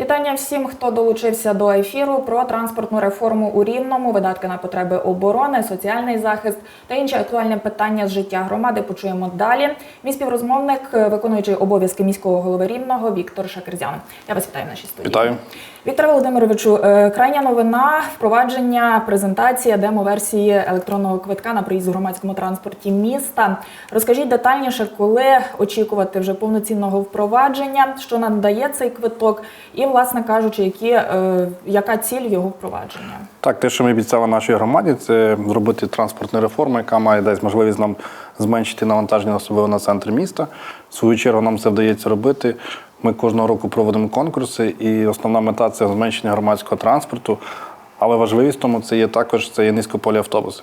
Вітання всім, хто долучився до ефіру про транспортну реформу у Рівному, видатки на потреби оборони, соціальний захист та інші актуальні питання з життя громади. Почуємо далі. Мій співрозмовник, виконуючий обов'язки міського голови Рівного Віктор Шакерзян. Я вас вітаю в нашій студії. Вітаю. Віктор Володимировичу, е, крайня новина впровадження, презентація демо-версії електронного квитка на проїзд у громадському транспорті міста. Розкажіть детальніше, коли очікувати вже повноцінного впровадження, що нам дає цей квиток, і, власне кажучи, які, е, яка ціль його впровадження? Так, те, що ми обіцяли нашій громаді, це зробити транспортну реформу, яка має дасть можливість нам зменшити навантаження особливо на центр міста. В свою чергу нам це вдається робити. Ми кожного року проводимо конкурси, і основна мета це зменшення громадського транспорту. Але важливість тому це є також це є низькополі автобуси.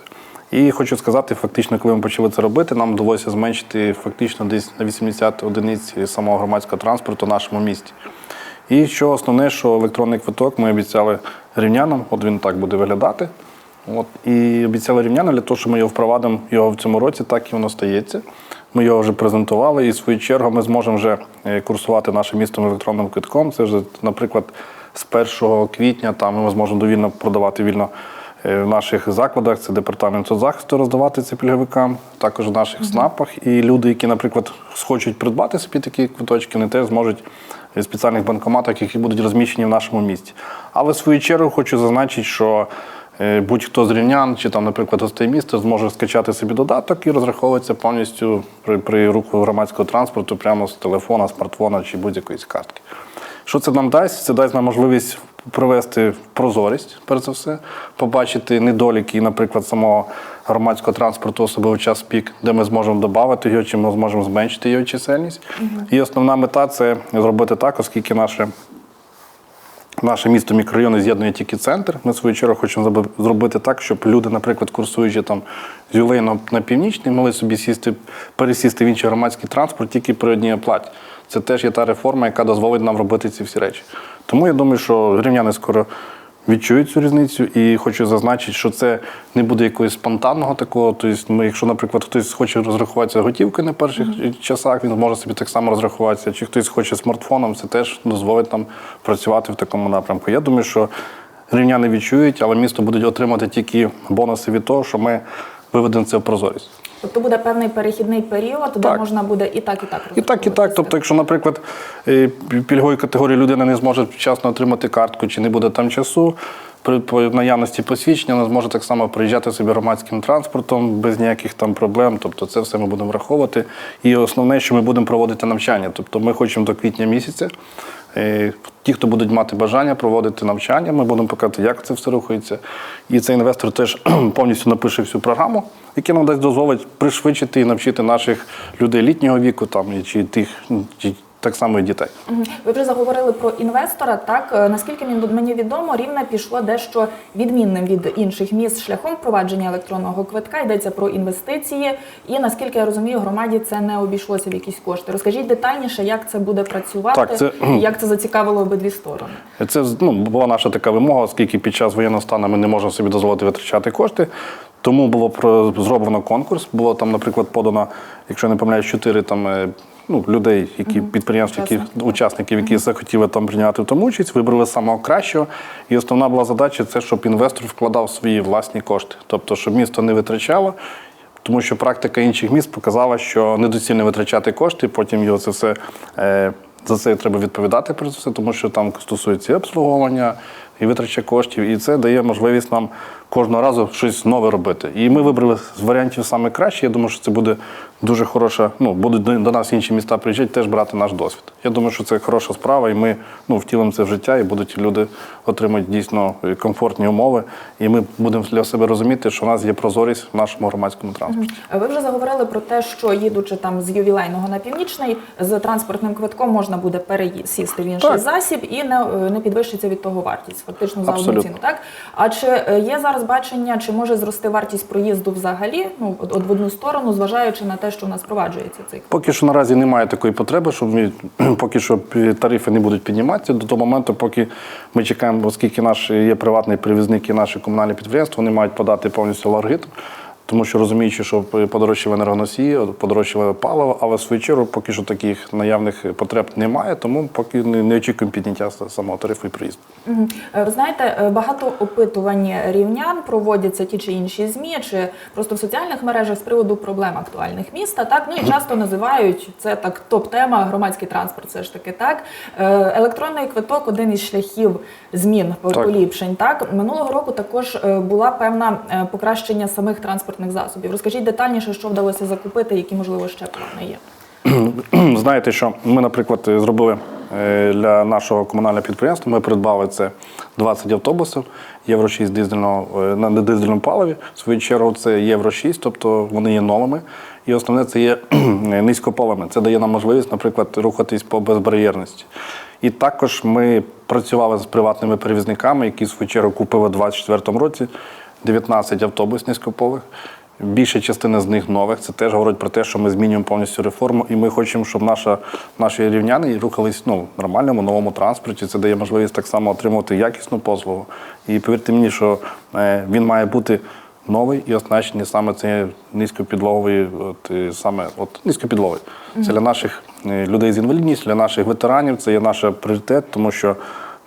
І хочу сказати, фактично, коли ми почали це робити, нам вдалося зменшити фактично десь на 80 одиниць самого громадського транспорту в нашому місті. І що основне, що електронний квиток ми обіцяли рівнянам, от він так буде виглядати. От, і обіцяли рівнянам для того, що ми його впровадимо його в цьому році, так і воно стається. Ми його вже презентували, і в свою чергу ми зможемо вже е, курсувати наше місто електронним квитком. Це вже, наприклад, з 1 квітня там ми зможемо довільно продавати вільно е, в наших закладах. Це департамент соцзахисту роздавати це пільговикам, також в наших СНАПах. І люди, які, наприклад, схочуть придбати собі такі квиточки, вони теж зможуть в спеціальних банкоматах, які будуть розміщені в нашому місті. Але в свою чергу хочу зазначити, що е, будь-хто з рівнян чи там, наприклад, гостей міста зможе скачати собі додаток і розраховуватися повністю при, при руху громадського транспорту прямо з телефона, смартфона чи будь-якоїсь картки. Що це нам дасть? Це дасть нам можливість провести прозорість, перш за все, побачити недоліки, наприклад, самого громадського транспорту, особливо в час пік, де ми зможемо додати його, чи ми зможемо зменшити його чисельність. І основна мета це зробити так, оскільки наше Наше місто мікрорайони з'єднує тільки центр. Ми в свою чергу хочемо зробити так, щоб люди, наприклад, курсуючи там з юлейно на, північний, могли собі сісти, пересісти в інший громадський транспорт тільки при одній оплаті. Це теж є та реформа, яка дозволить нам робити ці всі речі. Тому я думаю, що рівняни скоро відчують цю різницю, і хочу зазначити, що це не буде якогось спонтанного такого. Тобто, ми, якщо, наприклад, хтось хоче розрахуватися готівкою на перших часах, він зможе собі так само розрахуватися. Чи хтось хоче смартфоном, це теж дозволить нам працювати в такому напрямку. Я думаю, що рівняни відчують, але місто буде отримати тільки бонуси від того, що ми виведемо це в прозорість. Тобто буде певний перехідний період, де Так. можна буде і так, і так І так, і розраховуватися. так. Тобто, якщо, наприклад, е, пільгової категорії людина не зможе вчасно отримати картку чи не буде там часу, при наявності посвідчення вона зможе так само приїжджати собі громадським транспортом без ніяких там проблем. Тобто, це все ми будемо враховувати. І основне, що ми будемо проводити навчання. Тобто, ми хочемо до квітня місяця. Е, Ті, хто будуть мати бажання проводити навчання, ми будемо показати, як це все рухається. І цей інвестор теж повністю напише всю програму, яка нам дасть дозволить пришвидшити і навчити наших людей літнього віку, там чи тих, чи так само і дітей. Ви вже заговорили про інвестора. Так Е, наскільки мені- відомо, рівне пішло дещо відмінним від інших міст шляхом впровадження електронного квитка. Йдеться про інвестиції, і наскільки я розумію, громаді це не обійшлося в якісь кошти. Розкажіть детальніше, як це буде працювати, Так, це- як це зацікавило обидві сторони. Це ну, була наша така вимога, оскільки під час воєнного стану ми не можемо собі дозволити витрачати кошти. Тому було зроблено конкурс. Було там, наприклад, подано, якщо не помиляюсь, чотири там. Ну, людей, які підприємств, які Учасників. які захотіли там прийняти в тому участь, вибрали самого кращого. І основна була задача це, щоб інвестор вкладав свої власні кошти, тобто, щоб місто не витрачало. Тому що практика інших міст показала, що недоцільно витрачати кошти, потім його це все е, за це треба відповідати про це все, тому що там стосується і обслуговування і витрача коштів, і це дає можливість нам кожного разу щось нове робити. І ми вибрали з варіантів саме краще. Я думаю, що це буде дуже хороша. Ну будуть до нас інші міста приїжджати, теж брати наш досвід. Я думаю, що це хороша справа, і ми ну втілимо це в життя, і будуть люди отримати дійсно комфортні умови. І ми будемо для себе розуміти, що в нас є прозорість в нашому громадському транспорті. Ви вже заговорили про те, що їдучи там з ювілейного на північний, з транспортним квитком можна буде пересісти в інший Так. засіб і не, не підвищиться від того вартість, фактично за одну ціну. Так а чи е, є зараз бачення, чи може зрости вартість проїзду взагалі? Ну от, от в одну сторону, зважаючи на те, що у нас впроваджується цей? Поки що наразі немає такої потреби, щоб ми поки що тарифи не будуть підніматися до того моменту, поки ми чекаємо, оскільки наш є приватний перевізник і наші комунальні підприємства, вони мають подати повністю алгоритм. Тому що розуміючи, що подорожчали енергоносії, подорожчали паливо, але в свою чергу поки що таких наявних потреб немає, тому поки не, очікуємо підняття самого тарифу і проїзду. Мгм. Е, Ви знаєте, е, багато опитувань рівнян проводяться ті чи інші змі, чи просто в соціальних мережах з приводу проблем актуальних міста. Так ну і часто називають це так топ-тема громадський транспорт. Все ж таки так. Е, Електронний квиток один із шляхів змін Так. поліпшень. Так минулого року також була певна покращення самих транспортних засобів. Розкажіть детальніше, що вдалося закупити, які можливо ще плани є. Знаєте, що ми, наприклад, зробили е, для нашого комунального підприємства. Ми придбали це 20 автобусів Євро 6 дизельного е, на дизельному паливі. В свою чергу це Євро 6, тобто вони є новими. І основне це є низькопалими. Це дає нам можливість, наприклад, рухатись по безбар'єрності. І також ми працювали з приватними перевізниками, які в свою чергу купили у 2024 році 19 автобусів низькополих. Більша частина з них нових. Це теж говорить про те, що ми змінюємо повністю реформу, і ми хочемо, щоб наша, наші рівняни рухались ну, в нормальному новому транспорті. Це дає можливість так само отримувати якісну послугу. І повірте мені, що е, він має бути новий і оснащений саме цією низькопідлоговою, от, е, саме от, низькопідловою. Це для наших е, людей з інвалідністю, для наших ветеранів, це є наш пріоритет, тому що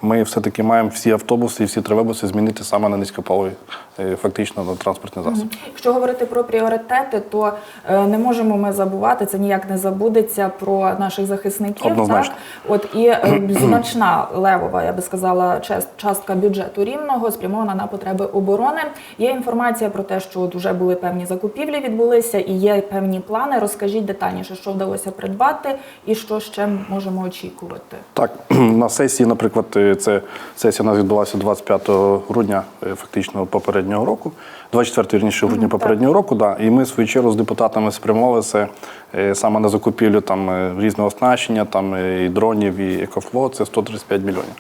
ми все-таки маємо всі автобуси і всі тролейбуси змінити саме на низькопалові, е, фактично на транспортний засіб. Якщо говорити про пріоритети, то е, не можемо ми забувати, це ніяк не забудеться про наших захисників. Однозначно. Так? От і е, значна левова, я би сказала, частка бюджету рівного спрямована на потреби оборони. Є інформація про те, що от вже були певні закупівлі, відбулися і є певні плани. Розкажіть детальніше, що вдалося придбати і що ще можемо очікувати. Так, на сесії, наприклад, е, це сесія у нас відбулася 25 грудня, е, фактично попереднього року, 24 вірніше грудня попереднього року. Да, і ми в свою чергу з депутатами спрямовилися е, саме на закупівлю там е, різного оснащення, там е, і дронів, і екофлот. Це 135 мільйонів.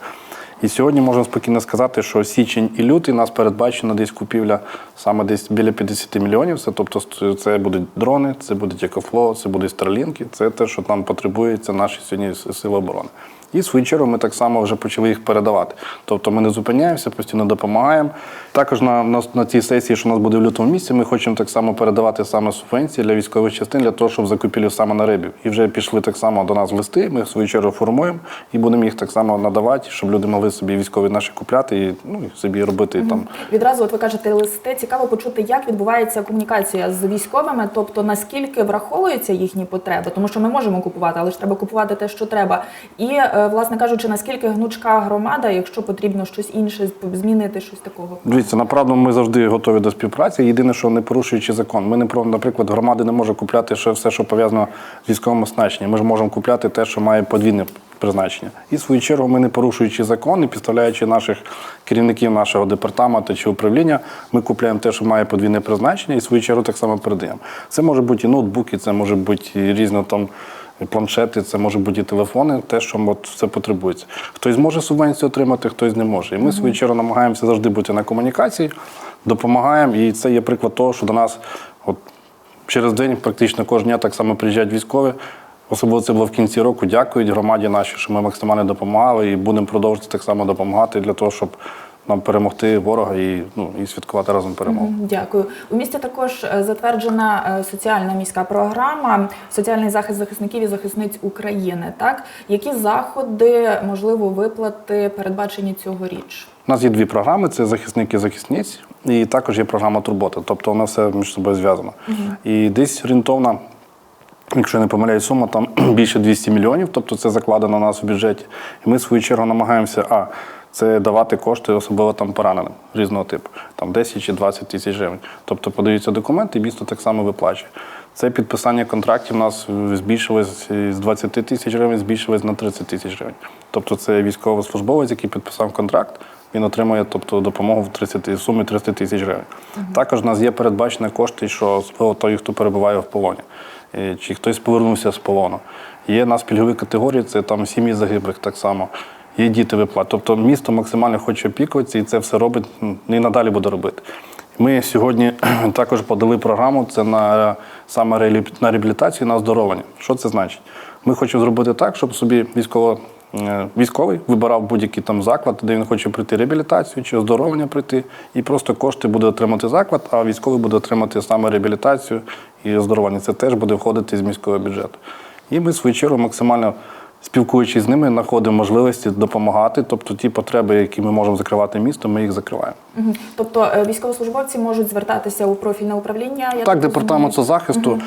І сьогодні можна спокійно сказати, що січень і лютий нас передбачено десь купівля саме десь біля 50 мільйонів. Це тобто це будуть дрони, це будуть екофло, це будуть старлінки. Це те, що нам потребується наші сьогодні сили оборони. І свою чергу ми так само вже почали їх передавати. Тобто ми не зупиняємося, постійно допомагаємо. Також на, на, на цій сесії, що у нас буде в лютому місяці, ми хочемо так само передавати саме субвенції для військових частин для того, щоб закупівлю саме на рибів. І вже пішли так само до нас листи. Ми в свою чергу формуємо і будемо їх так само надавати, щоб люди могли собі військові наші купляти і ну і собі робити там. Відразу, от ви кажете, листи цікаво почути, як відбувається комунікація з військовими, тобто наскільки враховуються їхні потреби, тому що ми можемо купувати, але ж треба купувати те, що треба. І е, власне кажучи, наскільки гнучка громада, якщо потрібно щось інше змінити, щось такого. Дивіться, направду ми завжди готові до співпраці. Єдине, що не порушуючи закон. Ми не про, наприклад, громади не може купляти ще все, що пов'язано з військовим оснащенням. Ми ж можемо купляти те, що має подвійне призначення. І в свою чергу ми не порушуючи закон і підставляючи наших керівників нашого департаменту чи управління, ми купляємо те, що має подвійне призначення, і в свою чергу так само передаємо. Це може бути і ноутбуки, це може бути і різно там. Планшети, це може бути і телефони, те, що от все потребується. Хтось може субвенцію отримати, хтось не може. І ми, в свою чергу, намагаємося завжди бути на комунікації, допомагаємо. І це є приклад того, що до нас от, через день, практично кожного дня так само приїжджають військові. Особливо це було в кінці року. Дякують громаді нашій, що ми максимально допомагали і будемо продовжувати так само допомагати для того, щоб нам перемогти ворога і, ну, і святкувати разом перемогу. Дякую. У місті також е, затверджена е, соціальна міська програма Соціальний захист захисників і захисниць України. Так які заходи, можливо, виплати передбачені цьогоріч? У нас є дві програми: це захисник і захисниць, і також є програма Турбота. Тобто воно все між собою зв'язано. І десь орієнтовна, якщо я не помиляю, сума там більше 200 мільйонів, тобто це закладено у нас в бюджеті. І ми в свою чергу намагаємося, а це давати кошти особливо там пораненим різного типу, там 10 чи 20 тисяч гривень. Тобто подаються документи, і місто так само виплачує. Це підписання контрактів у нас збільшилось з 20 тисяч гривень, збільшилось на 30 тисяч гривень. Тобто це військовослужбовець, який підписав контракт, він отримує тобто, допомогу в 30, сумі 30 тисяч гривень. Також у нас є передбачені кошти, що особливо той, хто перебуває в полоні, чи хтось повернувся з полону. Є нас пільгові категорії, це там сім'ї загиблих так само. Є діти виплат. Тобто місто максимально хоче опікуватися і це все робить і надалі буде робити. Ми сьогодні також подали програму це на саме на реабілітацію на оздоровлення. Що це значить? Ми хочемо зробити так, щоб собі військово е, військовий вибирав будь-який там заклад, де він хоче прийти реабілітацію чи оздоровлення прийти, і просто кошти буде отримати заклад, а військовий буде отримати саме реабілітацію і оздоровлення. Це теж буде входити з міського бюджету. І ми, свою чергу, максимально спілкуючись з ними, знаходимо можливості допомагати. Тобто ті потреби, які ми можемо закривати місто, ми їх закриваємо. Мгм. Тобто е, військовослужбовці можуть звертатися у профільне управління. Я Так, розумію. департамент соцзахисту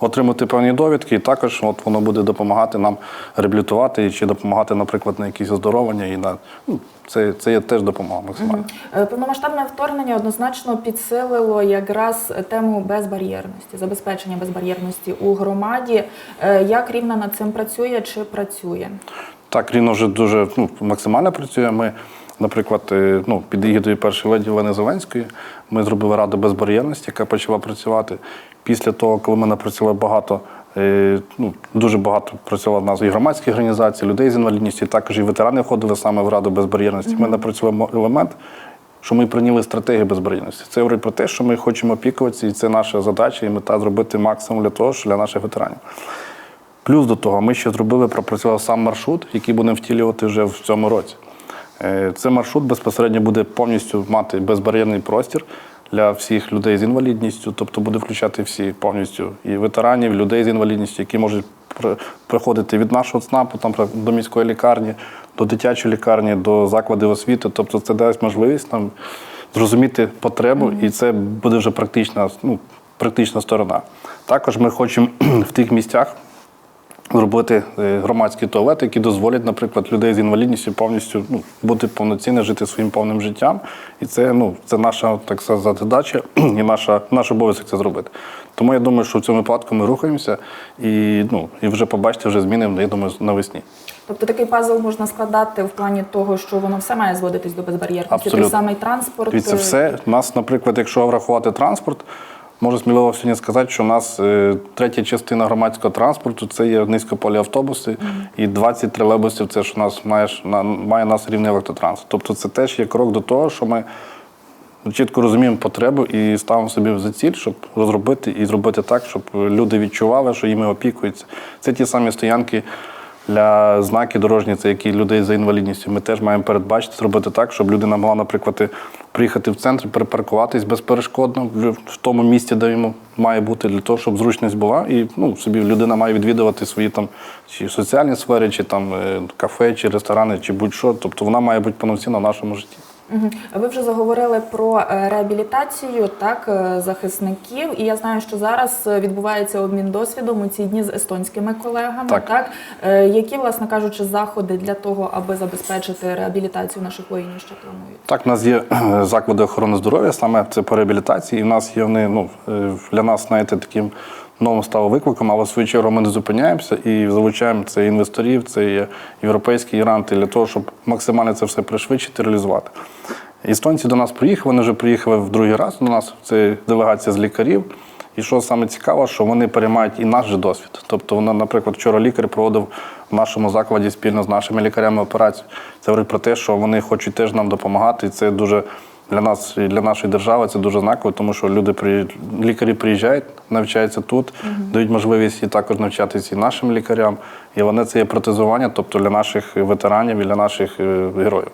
отримати певні довідки, і також от воно буде допомагати нам реабілітувати чи допомагати, наприклад, на якісь оздоровлення. І на ну, це, це є теж допомога максимально. Е, Повномасштабне вторгнення однозначно підсилило якраз тему безбар'єрності, забезпечення безбар'єрності у громаді. Е, Як рівна над цим працює чи працює? Так, Ріно вже дуже ну, максимально працює. Ми, наприклад, е, ну, під егідою першої леді Олени Зеленської ми зробили раду безбар'єрності, яка почала працювати. Після того, коли ми напрацювали багато, е, ну, дуже багато працювало в нас і громадських організацій, людей з інвалідністю, також і ветерани входили саме в раду безбар'єрності. Ми напрацювали елемент. Що ми прийняли стратегію безбар'єрності. Це говорить про те, що ми хочемо опікуватися, і це наша задача і мета зробити максимум для того, що для наших ветеранів. Плюс до того, ми ще зробили, пропрацював сам маршрут, який будемо втілювати вже в цьому році. Е, Це маршрут безпосередньо буде повністю мати безбар'єрний простір для всіх людей з інвалідністю, тобто буде включати всі повністю і ветеранів, людей з інвалідністю, які можуть при- приходити від нашого ЦНАПу там, до міської лікарні, до дитячої лікарні, до закладів освіти. Тобто це дасть можливість нам зрозуміти потребу, і це буде вже практична, ну, практична сторона. Також ми хочемо в тих місцях зробити е, громадські туалети, які дозволять, наприклад, людей з інвалідністю повністю ну, бути повноцінно жити своїм повним життям. І це, ну, це наша так сказати, задача і наша, наш обов'язок це зробити. Тому я думаю, що в цьому випадку ми рухаємося і, ну, і вже побачите вже зміни, я думаю, навесні. Тобто такий пазл можна складати в плані того, що воно все має зводитись до безбар'єрності. Той самий транспорт. Дивіться, е, все. У нас, наприклад, якщо врахувати транспорт, можу сміливо сьогодні сказати, що у нас е, третя частина громадського транспорту це є низькополі автобуси, і 20 тролейбусів це ж у нас має, має нас рівний електротранспорт. Тобто це теж є крок до того, що ми чітко розуміємо потребу і ставимо собі за ціль, щоб розробити і зробити так, щоб люди відчували, що їми опікуються. Це ті самі стоянки для знаки дорожні, це які людей за інвалідністю. Ми теж маємо передбачити, зробити так, щоб людина могла, наприклад, приїхати в центр, перепаркуватись безперешкодно в тому місці, де йому має бути, для того, щоб зручність була. І ну, собі людина має відвідувати свої там чи соціальні сфери, чи там е, кафе, чи ресторани, чи будь-що. Тобто вона має бути повноцінна в нашому житті. Ви вже заговорили про е, реабілітацію так е, захисників, і я знаю, що зараз е, відбувається обмін досвідом у ці дні з естонськими колегами. Так. Е, які, власне кажучи, заходи для того, аби забезпечити реабілітацію наших воїнів, що планують? Так, у нас є заклади охорони здоров'я, саме це по реабілітації. І в нас є вони ну, для нас, знаєте, таким новим стало викликом, але в свою чергу ми не зупиняємося і залучаємо це інвесторів, це європейські гранти для того, щоб максимально це все пришвидшити, реалізувати. Естонці до нас приїхали, вони вже приїхали в другий раз до нас. Це делегація з лікарів. І що саме цікаво, що вони переймають і наш же досвід. Тобто, вона, наприклад, вчора лікар проводив в нашому закладі спільно з нашими лікарями операцію. Це говорить про те, що вони хочуть теж нам допомагати. І це дуже для нас і для нашої держави це дуже знаково, тому що люди при лікарі приїжджають, навчаються тут, дають можливість і також навчатися і нашим лікарям. І вони це є протезування, тобто для наших ветеранів і для наших е, героїв.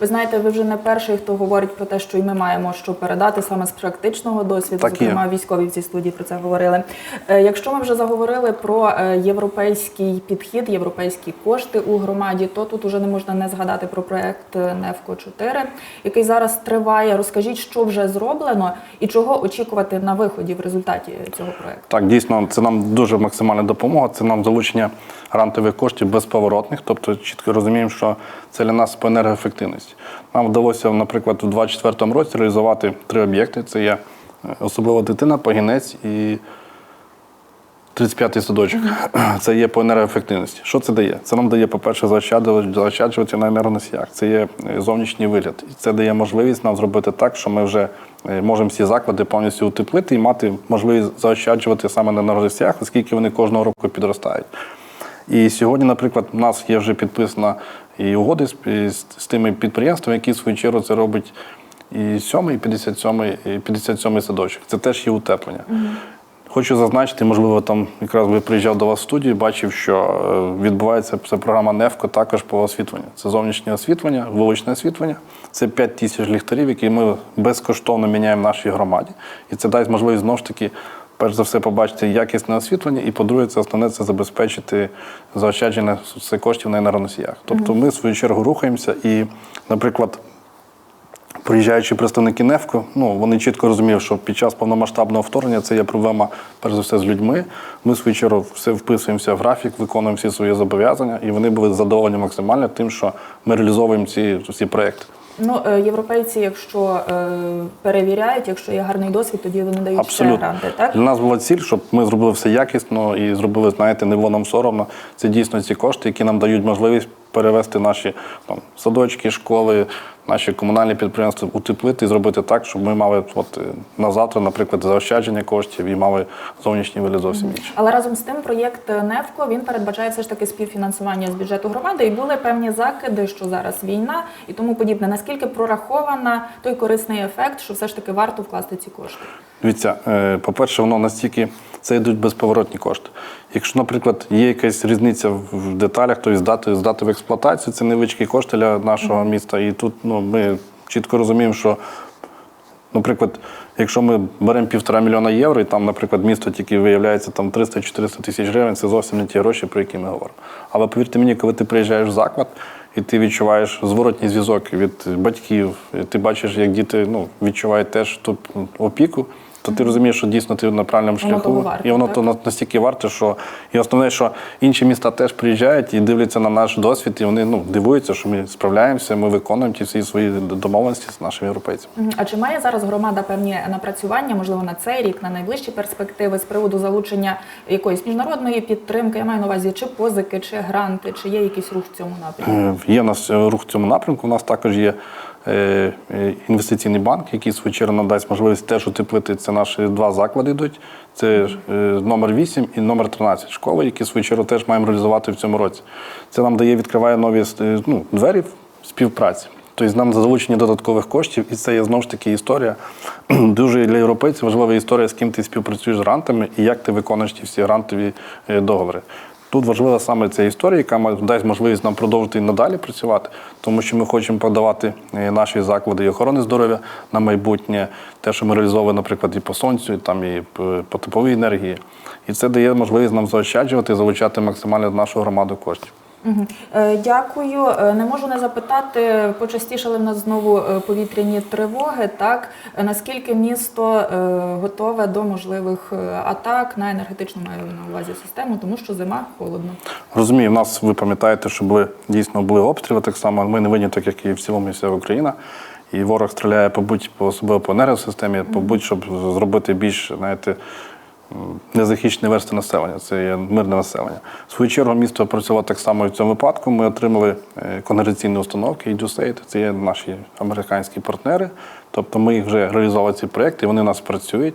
Ви знаєте, ви вже не перший, хто говорить про те, що і ми маємо що передати саме з практичного досвіду. Так і є. Військові в цій студії про це говорили. Е, Якщо ми вже заговорили про е, європейський підхід, європейські кошти у громаді, то тут уже не можна не згадати про проект Невко 4 який зараз триває. Розкажіть, що вже зроблено і чого очікувати на виході в результаті цього проекту. Так, дійсно, це нам дуже максимальна допомога. Це нам залучення грантових коштів безповоротних. Тобто чітко розуміємо, що це для нас по енергоефективності. Нам вдалося, наприклад, у 2024 році реалізувати три об'єкти: це є е, особлива дитина, пагінець і 35-й садочок. Це є по енергоефективності. Що це дає? Це нам дає, по-перше, заощаджувати на енергоносіях. Це є е, зовнішній вигляд. І це дає можливість нам зробити так, що ми вже е, можемо всі заклади повністю утеплити і мати можливість заощаджувати саме на енергоносіях, оскільки вони кожного року підростають. І сьогодні, наприклад, у нас є вже підписана і угоди з, з, з тими підприємствами, які в свою чергу це робить і 7, і 57, і 57 садочок. Це теж є утеплення. Хочу зазначити, можливо, там якраз би приїжджав до вас в студію, бачив, що е, відбувається це програма НЕФКО також по освітленню. Це зовнішнє освітлення, вуличне освітлення. Це 5 тисяч ліхтарів, які ми безкоштовно міняємо в нашій громаді. І це дасть можливість знову ж таки, перш за все, побачити якісне освітлення, і по-друге, це основне це забезпечити заощадження коштів на енергоносіях. Тобто ми в свою чергу рухаємося і, наприклад, Приїжджаючи представники НЕФКО, ну вони чітко розуміють, що під час повномасштабного вторгнення це є проблема перш за все з людьми. Ми свою чергу все вписуємося в графік, виконуємо всі свої зобов'язання, і вони були задоволені максимально тим, що ми реалізовуємо ці всі проекти. Ну, е, європейці, якщо е, перевіряють, якщо є гарний досвід, тоді вони дають ще гранти, так? для нас була ціль, щоб ми зробили все якісно і зробили, знаєте, не було нам соромно. Це дійсно ці кошти, які нам дають можливість перевести наші там, садочки, школи, наші комунальні підприємства, утеплити і зробити так, щоб ми мали от, е, на завтра, наприклад, заощадження коштів і мали зовнішній виліт зовсім інший. Але разом з тим проєкт НЕФКО він передбачає все ж таки співфінансування з бюджету громади, і були певні закиди, що зараз війна і тому подібне. Наскільки прорахована той корисний ефект, що все ж таки варто вкласти ці кошти? Дивіться, е, по-перше, воно настільки це йдуть безповоротні кошти. Якщо, наприклад, є якась різниця в деталях, то здати, здати в експлуатацію це невеличкі кошти для нашого міста. І тут ну, ми чітко розуміємо, що, наприклад, якщо ми беремо півтора мільйона євро, і там, наприклад, місто тільки виявляється там 300-400 тисяч гривень, це зовсім не ті гроші, про які ми говоримо. Але повірте мені, коли ти приїжджаєш в заклад, і ти відчуваєш зворотній зв'язок від батьків, і ти бачиш, як діти ну, відчувають теж ту опіку, то ти розумієш, що дійсно ти на правильному Воно шляху. варте, і воно так? то настільки варте, що і основне, що інші міста теж приїжджають і дивляться на наш досвід, і вони ну, дивуються, що ми справляємося, ми виконуємо ті всі свої домовленості з нашими європейцями. А чи має зараз громада певні напрацювання, можливо, на цей рік, на найближчі перспективи з приводу залучення якоїсь міжнародної підтримки? Я маю на увазі чи позики, чи гранти, чи є якийсь рух в цьому напрямку? Е, Є в нас е, рух в цьому напрямку. У нас також є інвестиційний банк, який свою чергу надасть можливість теж утеплити. Це наші два заклади йдуть. Це е, номер 8 і номер 13 школи, які свою чергу теж маємо реалізувати в цьому році. Це нам дає, відкриває нові е, ну, двері співпраці. Тобто нам за залучення додаткових коштів, і це є знову ж таки історія. Дуже для європейців важлива історія, з ким ти співпрацюєш з грантами і як ти виконуєш ті всі грантові е, договори. Тут важлива саме ця історія, яка дасть можливість нам продовжити і надалі працювати, тому що ми хочемо подавати е, наші заклади і охорони здоров'я на майбутнє, те, що ми реалізовуємо, наприклад, і по сонцю, і там і по тепловій енергії. І це дає можливість нам заощаджувати і залучати максимально нашу громаду коштів. Е, Дякую. Е, Не можу не запитати, почастішали в нас знову е, повітряні тривоги. Так наскільки місто готове до можливих атак на енергетичну маю на увазі систему, тому що зима холодно. Розумію, в нас ви пам'ятаєте, що були дійсно були обстріли так само. Ми не виняток, як і в цілому вся Україна. І ворог стріляє, побудь по особливо по енергосистемі, побудь, щоб зробити більш, знаєте, незахищені версти населення. Це є мирне населення. В свою чергу місто працювало так само і в цьому випадку. Ми отримали е, конгрегаційні установки EduSaid. Це є наші американські партнери. Тобто ми їх вже реалізували ці проекти, вони у нас працюють.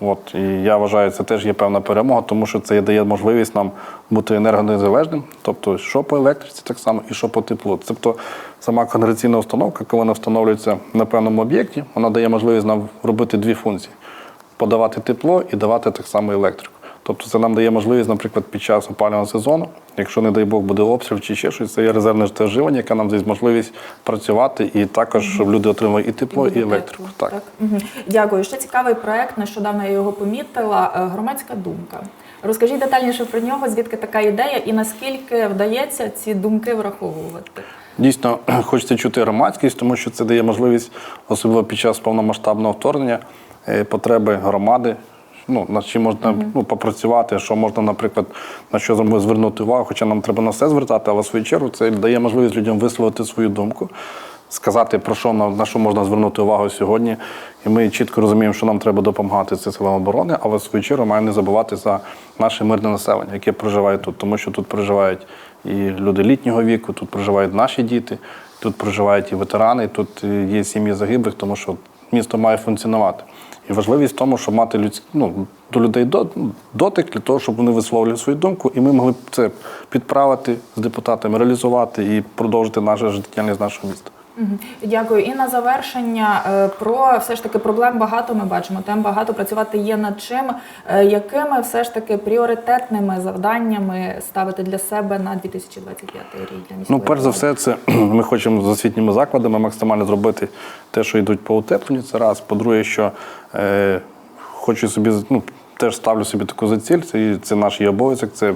От і я вважаю, це теж є певна перемога, тому що це дає можливість нам бути енергонезалежним, тобто що по електриці, так само, і що по теплу. Тобто сама конгрегаційна установка, коли вона встановлюється на певному об'єкті, вона дає можливість нам робити дві функції: подавати тепло і давати так само електрику. Тобто це нам дає можливість, наприклад, під час опалювального сезону, якщо, не дай Бог, буде обстріл чи ще щось, це є резервне живлення, яке нам дасть можливість працювати і також, щоб люди отримали і тепло, і, буде електрику. тепло, Так. Мгм. Дякую. Ще цікавий проект. Нещодавно я його помітила. е, Громадська думка. Розкажіть детальніше про нього, звідки така ідея, і наскільки вдається ці думки враховувати. Дійсно, хочеться чути громадськість, тому що це дає можливість, особливо під час повномасштабного вторгнення, потреби громади. Ну, над чим можна ну, попрацювати, що можна, наприклад, на що звернути увагу, хоча нам треба на все звертати, але в свою чергу це дає можливість людям висловити свою думку, сказати, про що на, на що можна звернути увагу сьогодні. І ми чітко розуміємо, що нам треба допомагати це силам оборони, але в свою чергу маємо не забувати за наше мирне населення, яке проживає тут, тому що тут проживають і люди літнього віку, тут проживають наші діти, тут проживають і ветерани, тут е, є сім'ї загиблих, тому що місто має функціонувати. І важливість в тому, щоб мати людські, ну, до людей дотик для того, щоб вони висловлювали свою думку, і ми могли це підправити з депутатами, реалізувати і продовжити нашу життєдіяльність нашого міста. Дякую. І на завершення е, про все ж таки проблем багато ми бачимо. Тем багато працювати є над чим. Е, Якими все ж таки пріоритетними завданнями ставити для себе на 2025 рік Ну, перш за все, це ми хочемо з освітніми закладами максимально зробити те, що йдуть по утепленню. Це раз. По-друге, що е, хочу собі ну, теж ставлю собі таку за ціль. Це, це наш є обов'язок. Це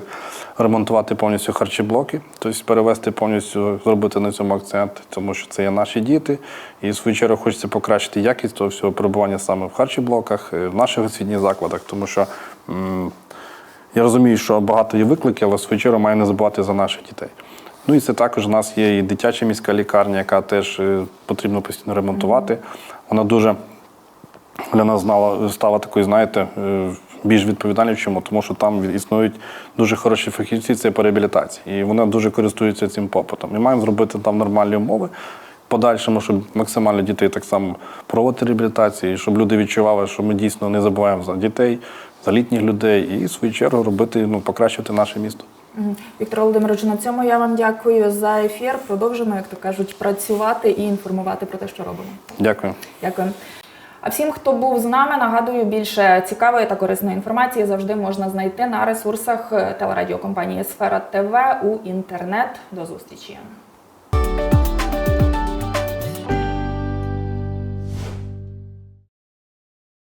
ремонтувати повністю харчоблоки, тобто перевести повністю, зробити на цьому акцент, тому що це є наші діти. І в свою чергу хочеться покращити якість того всього перебування саме в харчоблоках, е, в наших освітніх закладах, тому що. я розумію, що багато є викликів, але свою чергу маю не забувати за наших дітей. Ну і це також у нас є і дитяча міська лікарня, яка теж е, потрібно постійно ремонтувати. Вона дуже для нас знала, стала такою, знаєте, е, більш відповідальною. Чому? Тому що там існують дуже хороші фахівці це по реабілітації. І вона дуже користується цим попитом. Ми маємо зробити там нормальні умови. в Подальшому, щоб максимально дітей так само проводити реабілітацію, і щоб люди відчували, що ми дійсно не забуваємо за дітей, за літніх людей, і в свою чергу робити, ну, покращувати наше місто. Віктор Володимирович, на цьому я вам дякую за ефір. Продовжимо, як то кажуть, працювати і інформувати про те, що робимо. Дякую. Дякую. А всім, хто був з нами, нагадую, більше цікавої та корисної інформації завжди можна знайти на ресурсах телерадіокомпанії Сфера ТВ у інтернет. До зустрічі.